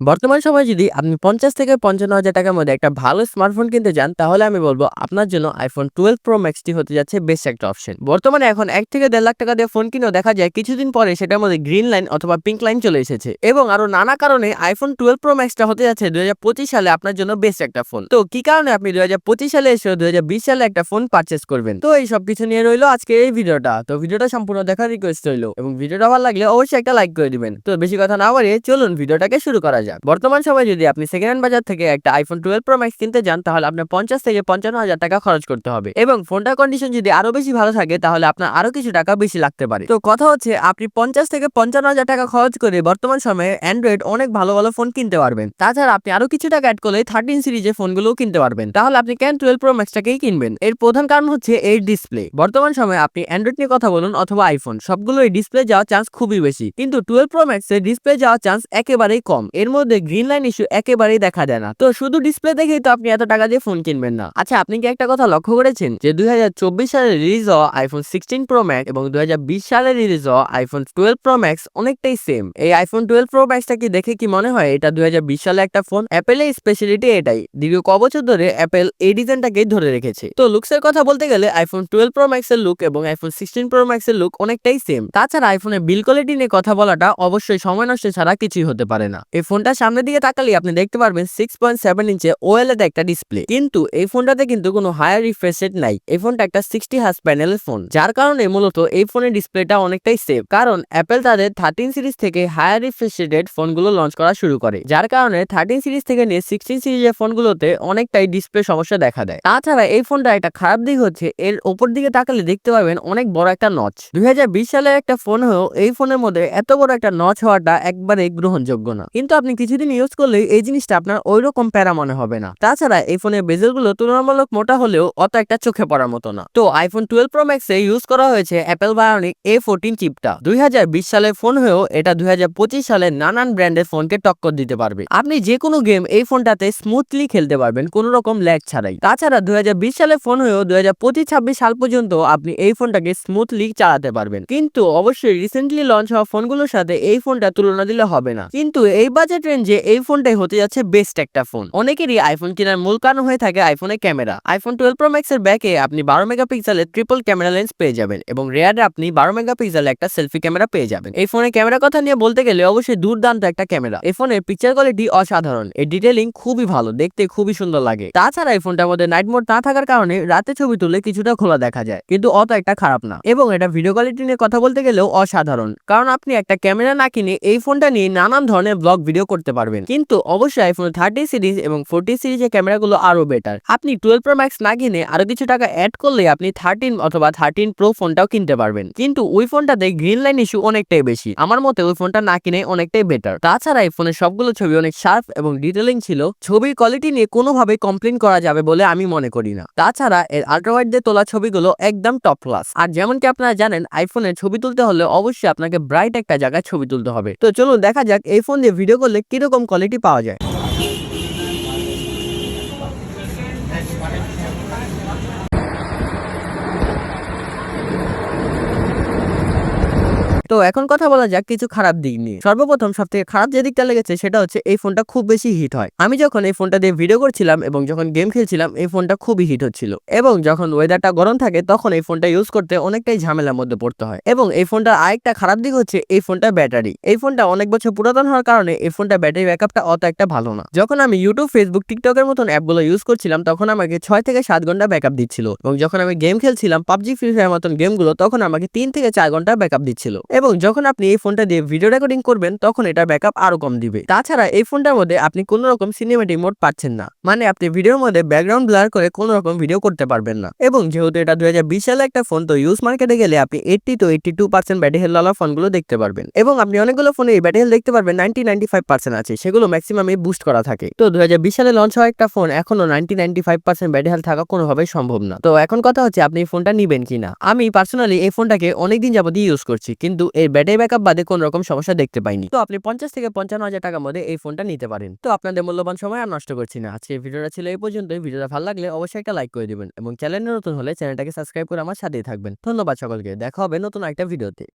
বর্তমান সময়ে যদি আপনি পঞ্চাশ থেকে পঞ্চান্ন হাজার টাকার মধ্যে একটা ভালো স্মার্টফোন কিনতে চান তাহলে আমি বলব আপনার জন্য আইফোন টুয়েলভ প্রো ম্যাক্সটি হতে যাচ্ছে বেস্ট একটা অপশন বর্তমানে এখন এক থেকে দেড় লাখ টাকা দিয়ে ফোন কিনেও দেখা যায় কিছুদিন পরে সেটার মধ্যে গ্রিন লাইন অথবা পিঙ্ক লাইন চলে এসেছে এবং আরও নানা কারণে আইফোন টুয়েলভ প্রো ম্যাক্সটা হতে যাচ্ছে দুই হাজার পঁচিশ সালে আপনার জন্য বেস্ট একটা ফোন তো কি কারণে আপনি দু হাজার পঁচিশ সালে এসে দুই হাজার বিশ সালে একটা ফোন পারচেস করবেন? তো এই সব কিছু নিয়ে রইল আজকে এই ভিডিওটা। তো ভিডিওটা সম্পূর্ণ দেখার রিকোয়েস্ট রইল এবং ভিডিওটা ভালো লাগলে অবশ্যই একটা লাইক করে দিবেন। তো বেশি কথা না বাড়িয়ে চলুন ভিডিওটাকে শুরু করা যাক বর্তমান সময়ে যদি আপনি সেকেন্ড হ্যান্ড বাজার থেকে একটা আইফোন টুয়েলভ প্রো ম্যাক্স কিনতে যান, তাহলে আপনার পঞ্চাশ থেকে পঞ্চান্ন হাজার টাকা খরচ করতে হবে। এবং ফোনটার কন্ডিশন যদি আরও বেশি ভালো থাকে, তাহলে আপনার আরও কিছু টাকা বেশি লাগতে পারে। তো কথা হচ্ছে, আপনি পঞ্চাশ থেকে পঞ্চান্ন হাজার টাকা খরচ করে বর্তমান সময়ে অ্যান্ড্রয়েড অনেক ভালো ভালো ফোন কিনতে পারবেন। তাছাড়া আপনি আরও কিছু টাকা অ্যাড করলে থার্টিন সিরিজের ফোনগুলোও কিনতে পারবেন। তাহলে আপনি কেন টুয়েলভ প্রো ম্যাক্সটাকেই কিনবেন? এর প্রধান কারণ হচ্ছে এর ডিসপ্লে বর্তমান সময়ে আপনি অ্যান্ড্রয়েড নিয়ে কথা বলুন অথবা আইফোন সবগুলো এই ডিসপ্লে যাওয়ার চান্স খুবই বেশি। কিন্তু টুয়েলভ প্রো ম্যাক্স এর ডিসপ্লে যাওয়ার চান্স একেবারেই কম। এর মধ্যে গ্রিন লাইন ইস্যু একেবারেই দেখা যায় না। তো শুধু ডিসপ্লে দেখেই তো আপনি এত টাকা দিয়ে ফোন কিনবেন না। আচ্ছা আপনি কি একটা কথা লক্ষ্য করেছেন যে দুই সালে রিলিজ হওয়া আইফোন সিক্সটিন প্রো ম্যাক্স এবং দুই সালে রিলিজ হওয়া আইফোন টুয়েলভ প্রো ম্যাক্স অনেকটাই সেম এই আইফোন টুয়েলভ প্রো ম্যাক্সটা কি দেখে কি মনে হয়? এটা দু হাজার বিশ সালে একটা ফোন অ্যাপেলের স্পেশালিটি এটাই। দীর্ঘ ক বছর ধরে অ্যাপেল এই ডিজাইনটাকেই ধরে রেখেছে। তো লুকসের কথা বলতে গেলে আইফোন টুয়েলভ প্রো ম্যাক্স এর লুক এবং আইফোন সিক্সটিন প্রো ম্যাক্স এর লুক অনেকটাই সেম তাছাড়া আইফোনের বিল কোয়ালিটি নিয়ে কথা বলাটা অবশ্যই সময় নষ্ট ছাড়া কিছুই হতে পারে না। এই ফোনটা সামনের দিকে তাকালে আপনি দেখতে পারবেন সিক্স পয়েন্ট সেভেন ইঞ্চে ওএলএড একটা ডিসপ্লে কিন্তু এই ফোনটাতে কিন্তু কোনো হায়ার রিফ্রেশ নাই। এই ফোনটা একটা সিক্সটি হার্স প্যানেলের ফোন যার কারণে মূলত এই ফোনের ডিসপ্লেটা অনেকটাই সেফ কারণ অ্যাপেল তাদের থার্টিন সিরিজ থেকে হায়ার রিফ্রেশ ফোনগুলো লঞ্চ করা শুরু করে। যার কারণে থার্টিন সিরিজ থেকে নিয়ে সিক্সটিন সিরিজের ফোনগুলোতে অনেকটাই ডিসপ্লে সমস্যা দেখা দেয়। তাছাড়া এই ফোনটা একটা খারাপ দিক হচ্ছে, এর ওপর দিকে তাকালে দেখতে পাবেন অনেক বড় একটা নচ দুই হাজার বিশ সালের একটা ফোন হয়েও এই ফোনের মধ্যে এত বড় একটা নচ হওয়াটা একবারে গ্রহণযোগ্য না। কিন্তু আপনি কিছুদিন ইউজ করলে এই জিনিসটা আপনার ওই রকম প্যারা মনে হবে না। তাছাড়া এই ফোনের বেজেলগুলো তুলনামূলক মোটা হলেও অত একটা চোখে পড়ার মতো না। তো iPhone twelve pro max use করা হয়েছে অ্যাপেল বায়োনিক এ ফোরটিন চিপটা দুই সালের ফোন হয়েও এটা দুই সালের নানান ব্র্যান্ডের ফোনকে টক্কর দিতে পারবে। আপনি যে কোনো গেম এই ফোনটাতে স্মুথলি খেলতে পারবেন, কোনো রকম ল্যাগ ছাড়াই। তাছাড়া দুই সালের ফোন হয়েও দুই হাজার পঁচিশ ছাব্বিশ সাল পর্যন্ত আপনি এই ফোনটাকে স্মুথলি চালাতে পারবেন। কিন্তু অবশ্যই রিসেন্টলি লঞ্চ হওয়া ফোনগুলোর সাথে এই ফোনটা তুলনা দিলে হবে না। কিন্তু এই বাজেট রেঞ্জে এই ফোনটাই হতে যাচ্ছে বেস্ট একটা ফোন অনেকেরই আইফোন কেনার মূল কারণ হয়ে থাকে আইফোনের camera iPhone twelve pro max এর ব্যাকে আপনি বারো মেগাপিক্সেলের ট্রিপল ক্যামেরা লেন্স পেয়ে যাবেন এবং রেয়ারে আপনি বারো মেগাপিক্সেলের একটা সেলফি ক্যামেরা পেয়ে যাবেন। এই ফোনের ক্যামেরা কথা নিয়ে বলতে গেলে অবশ্যই দুর্দান্ত একটা ক্যামেরা এই ফোনের পিকচার কোয়ালিটি অসাধারণ। এই ডিটেলিং খুবই ভালো, দেখতে খুবই সুন্দর লাগে। তাছাড়া এই ফোনটার মধ্যে নাইট মোড না থাকার কারণে রাতে ছবি তুলে কিছুটা খোলা দেখা যায়, কিন্তু অত একটা খারাপ না। এবং এটা ভিডিও কোয়ালিটি নিয়ে কথা বলতে গেলেও অসাধারণ। কারণ আপনি একটা ক্যামেরা না কিনে এই ফোনটা নিয়ে নানান ধরনের ব্লগ ভিডিও করতে পারবেন। কিন্তু অবশ্যই আইফোন থার্টি সিরিজ এবং ফোরটি সিরিজের ক্যামেরাগুলো আরও বেটার আপনি টুয়েলভ প্রো ম্যাক্স না কিনে আরও কিছু টাকা অ্যাড করলে আপনি থার্টিন অথবা থার্টিন প্রো ফোনটাও কিনতে পারবেন। কিন্তু ওই ফোনটাতে গ্রিন লাইন ইস্যু অনেকটাই বেশি। আমার মতে ওই ফোনটা না কিনে অনেকটাই বেটার তাছাড়া এই ফোনের সবগুলো ছবি অনেক শার্প এবং ডিটেলিং ছিল। ছবির কোয়ালিটি নিয়ে কোনোভাবে কমপ্লেন করা যাবে বলে আমি মনে করি না। তাছাড়া এর আল্ট্রাওয়াইড দিয়ে তোলা ছবিগুলো একদম টপ ক্লাস আর যেমন কি আপনারা জানেন আইফোনের ছবি তুলতে হলে অবশ্যই আপনাকে ব্রাইট একটা জায়গায় ছবি তুলতে হবে। তো চলুন দেখা যাক এই ফোন দিয়ে ভিডিও করলে কীরকম কোয়ালিটি পাওয়া যায়? তো এখন কথা বলা যাক, কিছু খারাপ দিক নিয়ে। সর্বপ্রথম সব থেকে খারাপ যে দিকটা লেগেছে সেটা হচ্ছে এই ফোনটা খুব বেশি হিট হয়। আমি যখন এই ফোনটা দিয়ে ভিডিও করছিলাম এবং যখন গেম খেলছিলাম, এই ফোনটা খুবই হিট হচ্ছিল। এবং যখন ওয়েদারটা গরম থাকে, তখন এই ফোনটা ইউজ করতে অনেকটাই ঝামেলার মধ্যে পড়তে হয়। এবং এই ফোনটার আরেকটা খারাপ দিক হচ্ছে এই ফোনটার ব্যাটারি। এই ফোনটা অনেক বছর পুরাতন হওয়ার কারণে এই ফোনটা ব্যাটারি ব্যাকআপটা অত একটা ভালো না। যখন আমি ইউটিউব ফেসবুক টিকটকের মতন অ্যাপগুলো ইউজ করছিলাম, তখন আমাকে ছয় থেকে সাত ঘণ্টা ব্যাকআপ দিচ্ছিল। এবং যখন আমি গেম খেলছিলাম পাবজি ফ্রি ফায়ার মতন গেমগুলো তখন আমাকে তিন থেকে চার ঘণ্টা ব্যাকআপ দিচ্ছিল। এবং যখন আপনি এই ফোনটা দিয়ে ভিডিও রেকর্ডিং করবেন, তখন এটা ব্যাকআপ আরও কম দিবে। তাছাড়া এই ফোনটার মধ্যে আপনি কোনো রকম সিনেমেটিক মোড পাচ্ছেন না। মানে আপনি ভিডিওর মধ্যে ব্যাকগ্রাউন্ড ব্লার করে কোনো রকম ভিডিও করতে পারবেন না। এবং যেহেতু এটা দুই সালে একটা ফোন তো ইউজ মার্কেটে গেলে আপনি এইটটি তো eighty two percent battery health phone ফোনগুলো দেখতে পারবেন। এবং আপনি অনেকগুলো ফোনে এই ব্যাটারি হেল দেখতে পারবেন নাইনটি নাইনটি ফাইভ পার্সেন্ট আছে। সেগুলো ম্যাক্সিমামে বুস্ট করা থাকে। তো দুই সালে লঞ্চ হওয়া একটা ফোন এখনও ninety ninety five percent battery health থাকা কোনোভাবেই সম্ভব না। তো এখন কথা হচ্ছে, আপনি এই ফোনটা নিবেন কিনা? আমি পার্সোনালি এই ফোনটাকে অনেকদিন যাবত ইউজ করছি। কিন্তু এর ব্যাটারি ব্যাকআপ বাদে কোন রকম সমস্যা দেখতে পাইনি। তো আপনি পঞ্চাশ থেকে পঞ্চান্ন হাজার টাকার মধ্যে এই ফোনটা নিতে পারেন। তো আপনাদের মূল্যবান সময় আর নষ্ট করছি না। আজকে ভিডিওটা ছিল এই পর্যন্ত ভিডিওটা ভালো লাগলে অবশ্যই একটা লাইক করে দিবেন এবং চ্যানেলে নতুন হলে চ্যানেলটাকে সাবস্ক্রাইব করে আমার সাথেই থাকবেন। ধন্যবাদ সকলকে। দেখা হবে নতুন একটা ভিডিওতে।